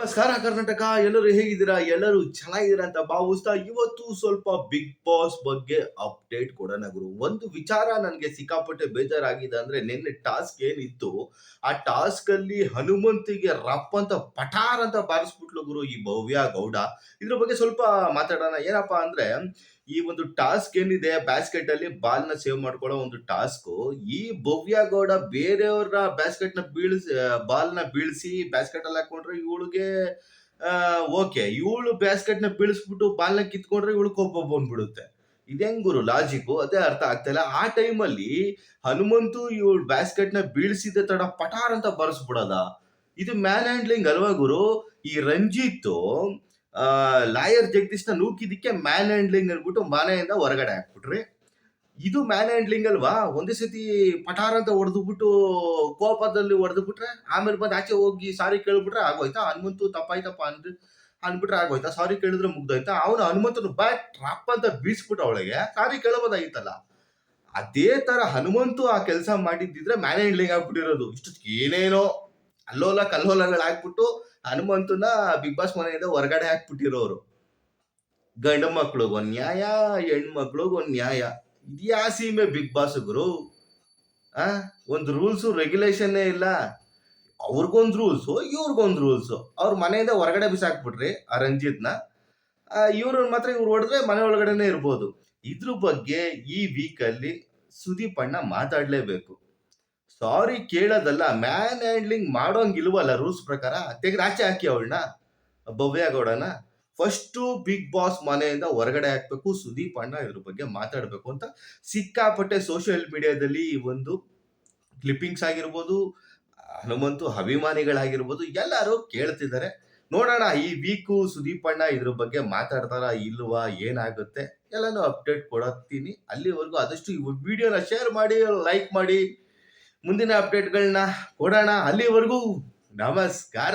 ನಮಸ್ಕಾರ ಕರ್ನಾಟಕ, ಎಲ್ಲರೂ ಹೇಗಿದ್ದೀರಾ? ಎಲ್ಲರೂ ಚೆನ್ನಾಗಿದ್ದೀರಾ ಅಂತ ಭಾವಿಸ್ತಾ ಇವತ್ತು ಸ್ವಲ್ಪ ಬಿಗ್ ಬಾಸ್ ಬಗ್ಗೆ ಅಪ್ಡೇಟ್ ಕೊಡೋಣ ಗುರು. ಒಂದು ವಿಚಾರ ನನಗೆ ಸಿಕ್ಕಾಪಟ್ಟೆ ಬೇಜಾರಾಗಿದೆ ಅಂದ್ರೆ ನಿನ್ನೆ ಟಾಸ್ಕ್ ಏನಿತ್ತು? ಆ ಟಾಸ್ಕ್ ಅಲ್ಲಿ ಹನುಮಂತಿಗೆ ರಪ್ ಅಂತ ಪಠಾರ್ ಅಂತ ಬಾರಿಸ್ಬಿಟ್ಲು ಗುರು ಈ ಭವ್ಯ ಗೌಡ. ಇದ್ರ ಬಗ್ಗೆ ಸ್ವಲ್ಪ ಮಾತಾಡೋಣ. ಏನಪ್ಪಾ ಅಂದ್ರೆ ಈ ಒಂದು ಟಾಸ್ಕ್ ಏನಿದೆ ಬ್ಯಾಸ್ಕೆಟ್ ಅಲ್ಲಿ ಬಾಲ್ನ ಸೇವ್ ಮಾಡ್ಕೊಳ್ಳೋ ಒಂದು ಟಾಸ್ಕ್, ಈ ಭವ್ಯ ಗೌಡ ಬೇರೆಯವರ ಬ್ಯಾಸ್ಕೆಟ್ನ ಬೀಳಿಸಿ ಬಾಲ್ನ ಬೀಳಿಸಿ ಬ್ಯಾಸ್ಕೆಟ್ ಅಲ್ಲಿ ಹಾಕೊಂಡ್ರೆ ಇವಳಿಗೆ ಓಕೆ. ಇವಳು ಬ್ಯಾಸ್ಕೆಟ್ನ ಬೀಳಿಸ್ಬಿಟ್ಟು ಬಾಲ್ನ ಕಿತ್ಕೊಂಡ್ರೆ ಇವಳು ಕೋಪ ಬಂದ್ಬಿಡುತ್ತೆ. ಇದೆಂಗುರು ಲಾಜಿಕ್ ಅದೇ ಅರ್ಥ ಆಗ್ತಾ ಇಲ್ಲ. ಆ ಟೈಮಲ್ಲಿ ಹನುಮಂತು ಇವಳು ಬ್ಯಾಸ್ಕೆಟ್ನ ಬೀಳಿಸಿದ ತಡ ಪಟಾರ್ ಅಂತ ಬರ್ಸ್ಬಿಡದ? ಇದು ಮ್ಯಾನ್ ಹ್ಯಾಂಡ್ಲಿಂಗ್ ಅಲ್ವಾ ಗುರು? ಈ ರಂಜಿತ್ ಲಾಯರ್ ಜಗದೀಶ್ನ ನ ನೂಕಿದಕ್ಕೆ ಮ್ಯಾನ್ ಹ್ಯಾಂಡ್ಲಿಂಗ್ ಅನ್ಬಿಟ್ಟು ಮನೆಯಿಂದ ಹೊರಗಡೆ ಹಾಕ್ಬಿಟ್ರಿ. ಇದು ಮ್ಯಾನ್ ಹ್ಯಾಂಡ್ಲಿಂಗ್ ಅಲ್ವಾ? ಒಂದೇ ಸತಿ ಪಠಾರ ಅಂತ ಹೊಡೆದ್ಬಿಟ್ಟು ಕೋಪದಲ್ಲಿ ಹೊಡೆದ್ಬಿಟ್ರೆ, ಆಮೇಲೆ ಬಂದು ಆಚೆ ಹೋಗಿ ಸಾರಿ ಕೇಳ್ಬಿಟ್ರೆ ಆಗೋಯ್ತಾ? ಹನುಮಂತು ತಪ್ಪಾಯ್ತಪ್ಪ ಅಂದ್, ಅಂದ್ಬಿಟ್ರೆ ಆಗೋಯ್ತಾ? ಸಾರಿ ಕೇಳಿದ್ರೆ ಮುಗ್ದೋಯ್ತಾ? ಅವನು ಹನುಮಂತನು ಬ್ಯಾಕ್ ಟ್ರಾಪ್ ಅಂತ ಬೀಸ್ಬಿಟ್ಟು ಅವಳಿಗೆ. ಸಾರಿ ಕೇಳಬೋದಾಗಿತ್ತಲ್ಲ ಅದೇ ತರ ಹನುಮಂತು ಆ ಕೆಲಸ ಮಾಡಿದ್ದಿದ್ರೆ ಮ್ಯಾನ್ ಹ್ಯಾಂಡ್ಲಿಂಗ್ ಆಗ್ಬಿಟ್ಟಿರೋದು. ಇಷ್ಟು ಏನೇನೋ ಅಲ್ಲೋಲ ಕಲ್ಲೋಲಗಳು ಹಾಕ್ಬಿಟ್ಟು ಹನುಮಂತನ ಬಿಗ್ ಬಾಸ್ ಮನೆಯಿಂದ ಹೊರಗಡೆ ಹಾಕ್ಬಿಟ್ಟಿರೋರು. ಗಂಡು ಮಕ್ಳಿಗೆ ಒಂದ್ ನ್ಯಾಯ ಹೆಣ್ಮಕ್ಳಿಗೆ ಒಂದ್ ನ್ಯಾಯ ಇದ್ಯಾ ಸೀಮೆ ಬಿಗ್ ಬಾಸ್ ಗುರು. ಆ? ಒಂದು ರೂಲ್ಸು ರೆಗ್ಯುಲೇಷನ್ನೇ ಇಲ್ಲ. ಅವ್ರಿಗೊಂದು ರೂಲ್ಸು ಇವ್ರಿಗೊಂದು ರೂಲ್ಸು ಅವ್ರ ಮನೆಯಿಂದ ಹೊರಗಡೆ ಬಿಸಾಕ್ಬಿಟ್ರಿ ಆ ರಂಜಿತ್ನ ಇವ್ರನ್ನ ಮಾತ್ರ ಇವ್ರು ಹೊಡೆದ್ರೆ ಮನೆ ಒಳಗಡೆನೆ ಇರ್ಬೋದು. ಇದ್ರ ಬಗ್ಗೆ ಈ ವೀಕಲ್ಲಿ ಸುದೀಪ್ ಮಾತಾಡ್ಲೇಬೇಕು. ಸಾರಿ ಕೇಳೋದಲ್ಲ, ಮ್ಯಾನ್ ಹ್ಯಾಂಡ್ಲಿಂಗ್ ಮಾಡೋಂಗಿಲ್ವಲ್ಲ ರೂಲ್ಸ್ ಪ್ರಕಾರ? ತೆಗೆದು ಆಚೆ ಹಾಕಿ ಅವಳನ್ನ, ಭವ್ಯ ಗೌಡನ. ಫಸ್ಟು ಬಿಗ್ ಬಾಸ್ ಮನೆಯಿಂದ ಹೊರಗಡೆ ಹಾಕ್ಬೇಕು, ಸುದೀಪ್ ಅಣ್ಣ ಇದ್ರ ಬಗ್ಗೆ ಮಾತಾಡಬೇಕು ಅಂತ ಸಿಕ್ಕಾಪಟ್ಟೆ ಸೋಷಿಯಲ್ ಮೀಡಿಯಾದಲ್ಲಿ ಒಂದು ಕ್ಲಿಪ್ಪಿಂಗ್ಸ್ ಆಗಿರ್ಬೋದು, ಹನುಮಂತು ಅಭಿಮಾನಿಗಳಾಗಿರ್ಬೋದು, ಎಲ್ಲರೂ ಕೇಳ್ತಿದ್ದಾರೆ. ನೋಡೋಣ, ಈ ವೀಕು ಸುದೀಪ್ ಅಣ್ಣ ಇದ್ರ ಬಗ್ಗೆ ಮಾತಾಡ್ತಾರ, ಇಲ್ವಾ, ಏನಾಗುತ್ತೆ? ಎಲ್ಲನೂ ಅಪ್ಡೇಟ್ ಕೊಡತ್ತೀನಿ. ಅಲ್ಲಿವರೆಗೂ ಆದಷ್ಟು ಈ ವಿಡಿಯೋನ ಶೇರ್ ಮಾಡಿ, ಲೈಕ್ ಮಾಡಿ. ಮುಂದಿನ ಅಪ್ಡೇಟ್ಗಳನ್ನ ಕೊಡೋಣ. ಅಲ್ಲಿವರೆಗೂ ನಮಸ್ಕಾರ.